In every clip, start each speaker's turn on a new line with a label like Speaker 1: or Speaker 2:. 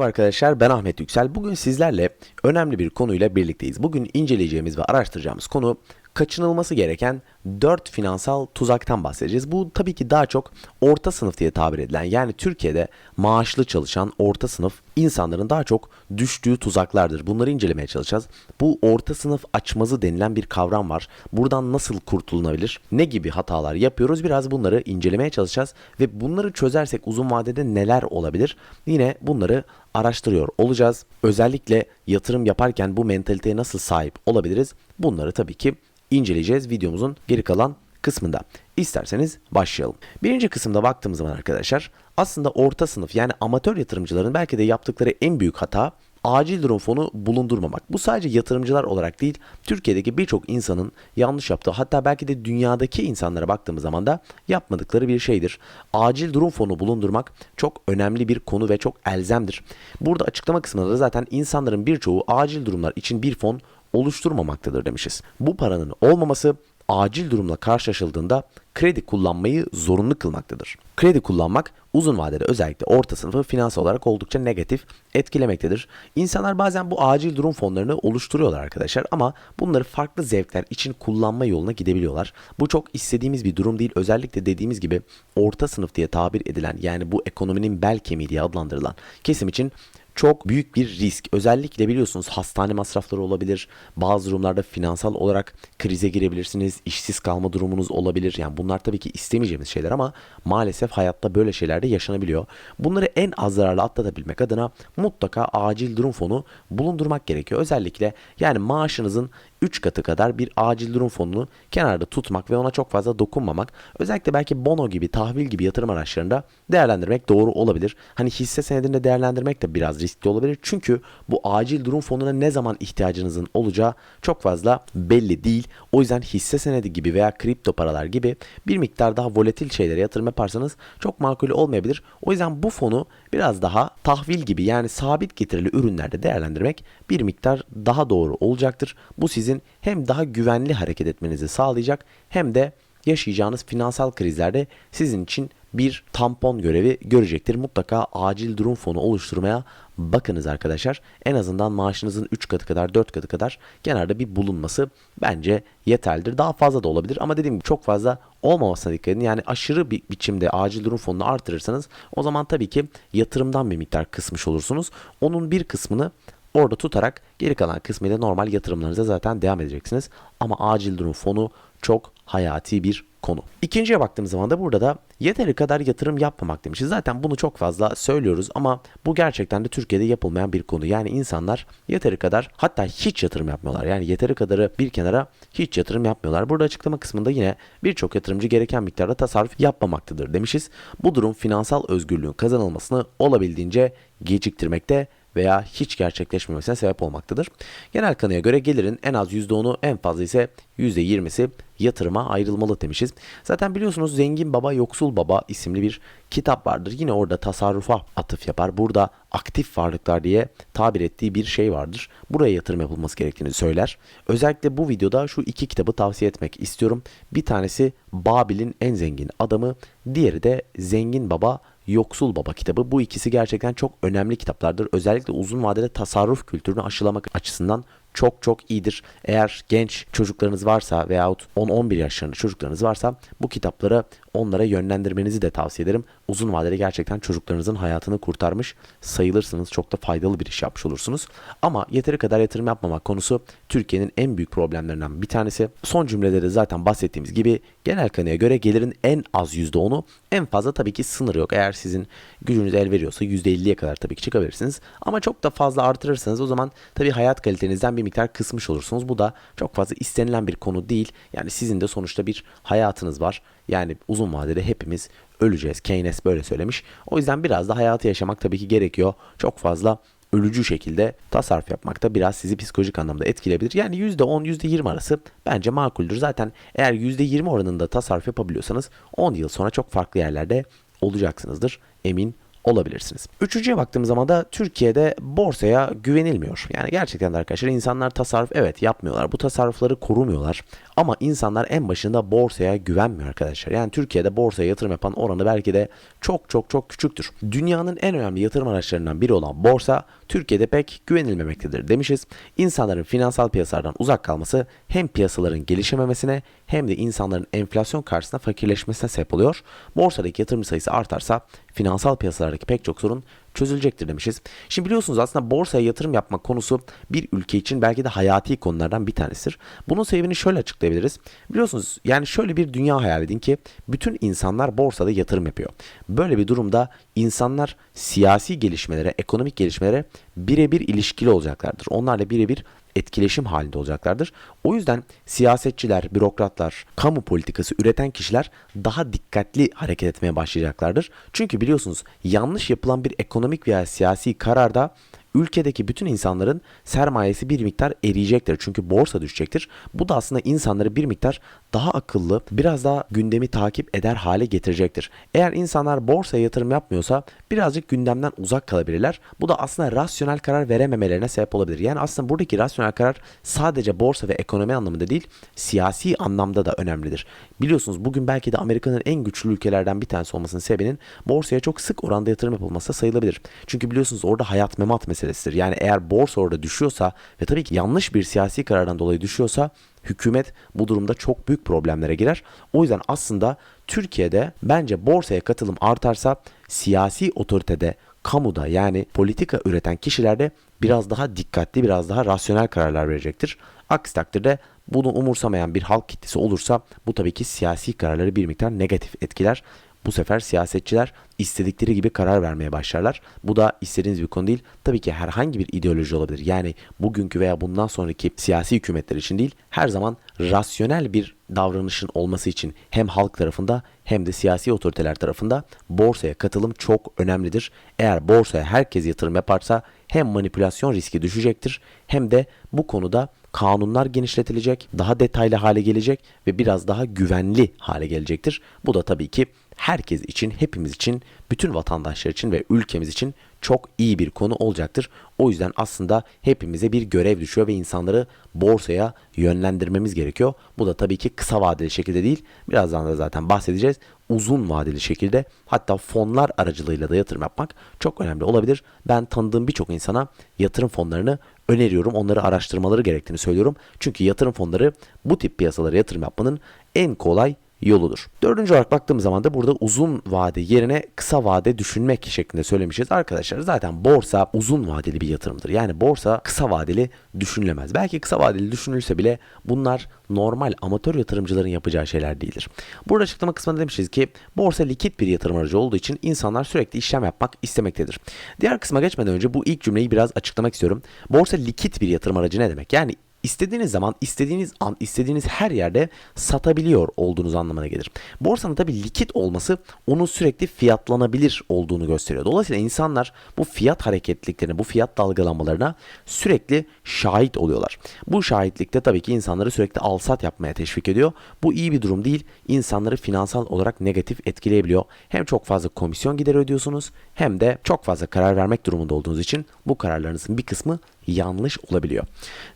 Speaker 1: Merhaba arkadaşlar ben Ahmet Yüksel. Bugün sizlerle önemli bir konuyla birlikteyiz. Bugün inceleyeceğimiz ve araştıracağımız konu kaçınılması gereken 4 finansal tuzaktan bahsedeceğiz. Bu tabii ki daha çok orta sınıf diye tabir edilen yani Türkiye'de maaşlı çalışan orta sınıf insanların daha çok düştüğü tuzaklardır. Bunları incelemeye çalışacağız. Bu orta sınıf açmazı denilen bir kavram var. Buradan nasıl kurtulunabilir? Ne gibi hatalar yapıyoruz? Biraz bunları incelemeye çalışacağız ve bunları çözersek uzun vadede neler olabilir? Yine bunları araştırıyor olacağız. Özellikle yatırım yaparken bu mentaliteye nasıl sahip olabiliriz? Bunları tabii ki inceleyeceğiz videomuzun geri kalan kısmında. İsterseniz başlayalım. Birinci kısımda baktığımız zaman arkadaşlar aslında orta sınıf yani amatör yatırımcıların belki de yaptıkları en büyük hata acil durum fonu bulundurmamak. Bu sadece yatırımcılar olarak değil, Türkiye'deki birçok insanın yanlış yaptığı, hatta belki de dünyadaki insanlara baktığımız zaman da yapmadıkları bir şeydir. Acil durum fonu bulundurmak çok önemli bir konu ve çok elzemdir. Burada açıklama kısmında da zaten insanların birçoğu acil durumlar için bir fon oluşturmamaktadır demişiz. Bu paranın olmaması acil durumla karşılaşıldığında kredi kullanmayı zorunlu kılmaktadır. Kredi kullanmak uzun vadede özellikle orta sınıfı finansal olarak oldukça negatif etkilemektedir. İnsanlar bazen bu acil durum fonlarını oluşturuyorlar arkadaşlar ama bunları farklı zevkler için kullanma yoluna gidebiliyorlar. Bu çok istediğimiz bir durum değil. Özellikle dediğimiz gibi orta sınıf diye tabir edilen yani bu ekonominin bel kemiği diye adlandırılan kesim için çok büyük bir risk. Özellikle biliyorsunuz hastane masrafları olabilir. Bazı durumlarda finansal olarak krize girebilirsiniz. İşsiz kalma durumunuz olabilir. Yani bunlar tabii ki istemeyeceğimiz şeyler ama maalesef hayatta böyle şeyler de yaşanabiliyor. Bunları en az zararlı atlatabilmek adına mutlaka acil durum fonu bulundurmak gerekiyor. Özellikle yani maaşınızın 3 katı kadar bir acil durum fonunu kenarda tutmak ve ona çok fazla dokunmamak özellikle belki bono gibi tahvil gibi yatırım araçlarında değerlendirmek doğru olabilir. Hani hisse senedinde değerlendirmek de biraz riskli olabilir. Çünkü bu acil durum fonuna ne zaman ihtiyacınızın olacağı çok fazla belli değil. O yüzden hisse senedi gibi veya kripto paralar gibi bir miktar daha volatil şeylere yatırım yaparsanız çok makul olmayabilir. O yüzden bu fonu biraz daha tahvil gibi yani sabit getirili ürünlerde değerlendirmek bir miktar daha doğru olacaktır. Bu sizin hem daha güvenli hareket etmenizi sağlayacak hem de yaşayacağınız finansal krizlerde sizin için bir tampon görevi görecektir. Mutlaka acil durum fonu oluşturmaya bakınız arkadaşlar. En azından maaşınızın 3 katı kadar 4 katı kadar kenarda bir bulunması bence yeterlidir. Daha fazla da olabilir ama dediğim gibi çok fazla olmamasına dikkat edin. Yani aşırı bir biçimde acil durum fonunu artırırsanız o zaman tabii ki yatırımdan bir miktar kısmış olursunuz. Onun bir kısmını orada tutarak geri kalan kısmıyla normal yatırımlarınıza zaten devam edeceksiniz. Ama acil durum fonu çok hayati bir konu. İkinciye baktığımız zaman da burada da yeteri kadar yatırım yapmamak demişiz. Zaten bunu çok fazla söylüyoruz ama bu gerçekten de Türkiye'de yapılmayan bir konu. Yani insanlar yeteri kadar hatta hiç yatırım yapmıyorlar. Yani yeteri kadarı bir kenara hiç yatırım yapmıyorlar. Burada açıklama kısmında yine birçok yatırımcı gereken miktarda tasarruf yapmamaktadır demişiz. Bu durum finansal özgürlüğün kazanılmasını olabildiğince geciktirmekte veya hiç gerçekleşmemesine sebep olmaktadır. Genel kanıya göre gelirin en az %10'u en fazla ise %20'si yatırıma ayrılmalı demişiz. Zaten biliyorsunuz Zengin Baba Yoksul Baba isimli bir kitap vardır. Yine orada tasarrufa atıf yapar. Burada aktif varlıklar diye tabir ettiği bir şey vardır. Buraya yatırım yapılması gerektiğini söyler. Özellikle bu videoda şu iki kitabı tavsiye etmek istiyorum. Bir tanesi Babil'in en zengin adamı, diğeri de Zengin Baba Yoksul Baba kitabı. Bu ikisi gerçekten çok önemli kitaplardır. Özellikle uzun vadede tasarruf kültürünü aşılamak açısından çok çok iyidir. Eğer genç çocuklarınız varsa veyahut 10-11 yaşlarında çocuklarınız varsa bu kitapları onlara yönlendirmenizi de tavsiye ederim. Uzun vadede gerçekten çocuklarınızın hayatını kurtarmış sayılırsınız. Çok da faydalı bir iş yapmış olursunuz. Ama yeteri kadar yatırım yapmamak konusu Türkiye'nin en büyük problemlerinden bir tanesi. Son cümlede de zaten bahsettiğimiz gibi genel kanıya göre gelirin en az %10'u en fazla tabii ki sınır yok. Eğer sizin gücünüz el veriyorsa %50'ye kadar tabii ki çıkabilirsiniz. Ama çok da fazla artırırsanız o zaman tabii hayat kalitenizden bir miktar kısmış olursunuz. Bu da çok fazla istenilen bir konu değil. Yani sizin de sonuçta bir hayatınız var. Yani uzun vadede hepimiz öleceğiz. Keynes böyle söylemiş. O yüzden biraz da hayatı yaşamak tabii ki gerekiyor. Çok fazla ölücü şekilde tasarruf yapmak da biraz sizi psikolojik anlamda etkileyebilir. Yani %10, %20 arası bence makuldür. Zaten eğer %20 oranında tasarruf yapabiliyorsanız 10 yıl sonra çok farklı yerlerde olacaksınızdır. Emin olabilirsiniz. Üçüncüye baktığımız zaman da Türkiye'de borsaya güvenilmiyor. Yani gerçekten de arkadaşlar insanlar tasarruf evet yapmıyorlar. Bu tasarrufları korumuyorlar. Ama insanlar en başında borsaya güvenmiyor arkadaşlar. Yani Türkiye'de borsaya yatırım yapan oranı belki de çok çok çok küçüktür. Dünyanın en önemli yatırım araçlarından biri olan borsa Türkiye'de pek güvenilmemektedir demişiz. İnsanların finansal piyasalardan uzak kalması hem piyasaların gelişememesine hem de insanların enflasyon karşısında fakirleşmesine sebep oluyor. Borsadaki yatırım sayısı artarsa finansal piyasalardaki pek çok sorun çözülecektir demişiz. Şimdi biliyorsunuz aslında borsaya yatırım yapmak konusu bir ülke için belki de hayati konulardan bir tanesidir. Bunun sebebini şöyle açıklayabiliriz. Biliyorsunuz yani şöyle bir dünya hayal edin ki bütün insanlar borsada yatırım yapıyor. Böyle bir durumda insanlar siyasi gelişmelere, ekonomik gelişmelere birebir ilişkili olacaklardır. Onlarla birebir etkileşim halinde olacaklardır. O yüzden siyasetçiler, bürokratlar, kamu politikası üreten kişiler daha dikkatli hareket etmeye başlayacaklardır. Çünkü biliyorsunuz yanlış yapılan bir ekonomik veya siyasi kararda ülkedeki bütün insanların sermayesi bir miktar eriyecektir. Çünkü borsa düşecektir. Bu da aslında insanları bir miktar daha akıllı, biraz daha gündemi takip eder hale getirecektir. Eğer insanlar borsaya yatırım yapmıyorsa birazcık gündemden uzak kalabilirler. Bu da aslında rasyonel karar verememelerine sebep olabilir. Yani aslında buradaki rasyonel karar sadece borsa ve ekonomi anlamında değil, siyasi anlamda da önemlidir. Biliyorsunuz bugün belki de Amerika'nın en güçlü ülkelerden bir tanesi olmasının sebebinin borsaya çok sık oranda yatırım yapılması sayılabilir. Çünkü biliyorsunuz orada hayat memat meselesidir. Yani eğer borsa orada düşüyorsa ve tabii ki yanlış bir siyasi karardan dolayı düşüyorsa hükümet bu durumda çok büyük problemlere girer. O yüzden aslında Türkiye'de bence borsaya katılım artarsa siyasi otoritede, kamuda yani politika üreten kişilerde biraz daha dikkatli, biraz daha rasyonel kararlar verecektir. Aksi takdirde bunu umursamayan bir halk kitlesi olursa bu tabii ki siyasi kararları bir miktar negatif etkiler. Bu sefer siyasetçiler istedikleri gibi karar vermeye başlarlar. Bu da istediğiniz bir konu değil. Tabii ki herhangi bir ideoloji olabilir. Yani bugünkü veya bundan sonraki siyasi hükümetler için değil, her zaman rasyonel bir davranışın olması için hem halk tarafında hem de siyasi otoriteler tarafında borsaya katılım çok önemlidir. Eğer borsaya herkes yatırım yaparsa hem manipülasyon riski düşecektir hem de bu konuda kanunlar genişletilecek, daha detaylı hale gelecek ve biraz daha güvenli hale gelecektir. Bu da tabii ki herkes için, hepimiz için, bütün vatandaşlar için ve ülkemiz için çok iyi bir konu olacaktır. O yüzden aslında hepimize bir görev düşüyor ve insanları borsaya yönlendirmemiz gerekiyor. Bu da tabii ki kısa vadeli şekilde değil. Birazdan da zaten bahsedeceğiz. Uzun vadeli şekilde hatta fonlar aracılığıyla da yatırım yapmak çok önemli olabilir. Ben tanıdığım birçok insana yatırım fonlarını öneriyorum. Onları araştırmaları gerektiğini söylüyorum. Çünkü yatırım fonları bu tip piyasalara yatırım yapmanın en kolay yoludur. Dördüncü olarak baktığımız zaman da burada uzun vade yerine kısa vade düşünmek şeklinde söylemişiz. Arkadaşlar zaten borsa uzun vadeli bir yatırımdır. Yani borsa kısa vadeli düşünülemez. Belki kısa vadeli düşünülse bile bunlar normal amatör yatırımcıların yapacağı şeyler değildir. Burada açıklama kısmında demişiz ki borsa likit bir yatırım aracı olduğu için insanlar sürekli işlem yapmak istemektedir. Diğer kısma geçmeden önce bu ilk cümleyi biraz açıklamak istiyorum. Borsa likit bir yatırım aracı ne demek? Yani istediğiniz zaman, istediğiniz an, istediğiniz her yerde satabiliyor olduğunuz anlamına gelir. Borsanın tabi likit olması onun sürekli fiyatlanabilir olduğunu gösteriyor. Dolayısıyla insanlar bu fiyat hareketliklerine, bu fiyat dalgalanmalarına sürekli şahit oluyorlar. Bu şahitlikte tabii ki insanları sürekli alsat yapmaya teşvik ediyor. Bu iyi bir durum değil. İnsanları finansal olarak negatif etkileyebiliyor. Hem çok fazla komisyon gideri ödüyorsunuz hem de çok fazla karar vermek durumunda olduğunuz için bu kararlarınızın bir kısmı yanlış olabiliyor.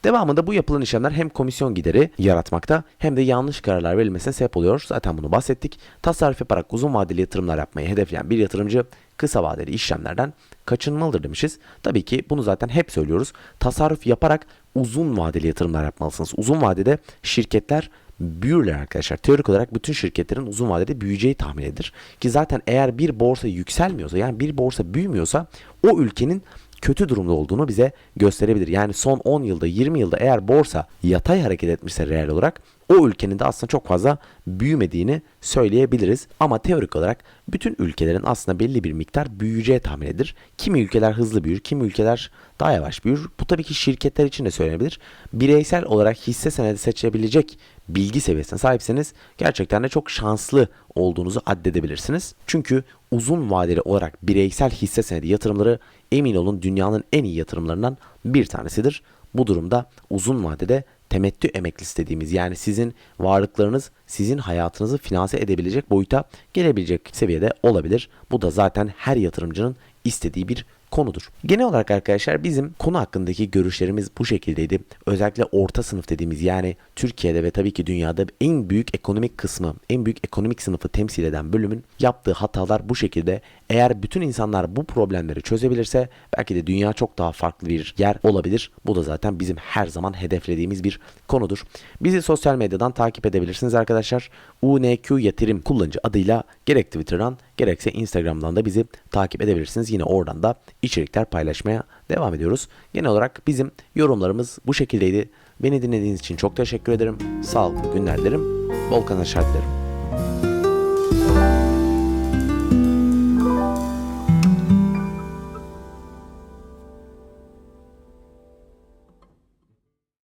Speaker 1: Devamında bu yapılan işlemler hem komisyon gideri yaratmakta hem de yanlış kararlar verilmesine sebep oluyor. Zaten bunu bahsettik. Tasarruf yaparak uzun vadeli yatırımlar yapmayı hedefleyen bir yatırımcı kısa vadeli işlemlerden kaçınmalıdır demişiz. Tabii ki bunu zaten hep söylüyoruz. Tasarruf yaparak uzun vadeli yatırımlar yapmalısınız. Uzun vadede şirketler büyürler arkadaşlar. Teorik olarak bütün şirketlerin uzun vadede büyüyeceği tahmin edilir. Ki zaten eğer bir borsa yükselmiyorsa yani bir borsa büyümüyorsa o ülkenin kötü durumda olduğunu bize gösterebilir. Yani son 10 yılda 20 yılda eğer borsa yatay hareket etmişse reel olarak o ülkenin de aslında çok fazla büyümediğini söyleyebiliriz. Ama teorik olarak bütün ülkelerin aslında belli bir miktar büyüyeceği tahmin edilir. Kimi ülkeler hızlı büyür, kimi ülkeler daha yavaş büyür. Bu tabii ki şirketler için de söylenebilir. Bireysel olarak hisse senedi seçebilecek bilgi seviyesine sahipseniz gerçekten de çok şanslı olduğunuzu addedebilirsiniz. Çünkü uzun vadeli olarak bireysel hisse senedi yatırımları emin olun dünyanın en iyi yatırımlarından bir tanesidir. Bu durumda uzun vadede temettü emeklisi dediğimiz yani sizin varlıklarınız sizin hayatınızı finanse edebilecek boyuta gelebilecek seviyede olabilir. Bu da zaten her yatırımcının istediği bir konudur. Genel olarak arkadaşlar bizim konu hakkındaki görüşlerimiz bu şekildeydi. Özellikle orta sınıf dediğimiz yani Türkiye'de ve tabii ki dünyada en büyük ekonomik kısmı, en büyük ekonomik sınıfı temsil eden bölümün yaptığı hatalar bu şekilde. Eğer bütün insanlar bu problemleri çözebilirse belki de dünya çok daha farklı bir yer olabilir. Bu da zaten bizim her zaman hedeflediğimiz bir konudur. Bizi sosyal medyadan takip edebilirsiniz arkadaşlar. UNQ Yatırım kullanıcı adıyla gerek Twitter'dan gerekse Instagram'dan da bizi takip edebilirsiniz. Yine oradan da içerikler paylaşmaya devam ediyoruz. Genel olarak bizim yorumlarımız bu şekildeydi. Beni dinlediğiniz için çok teşekkür ederim. Sağlıklı günler dilerim. Bol kazançlar dilerim.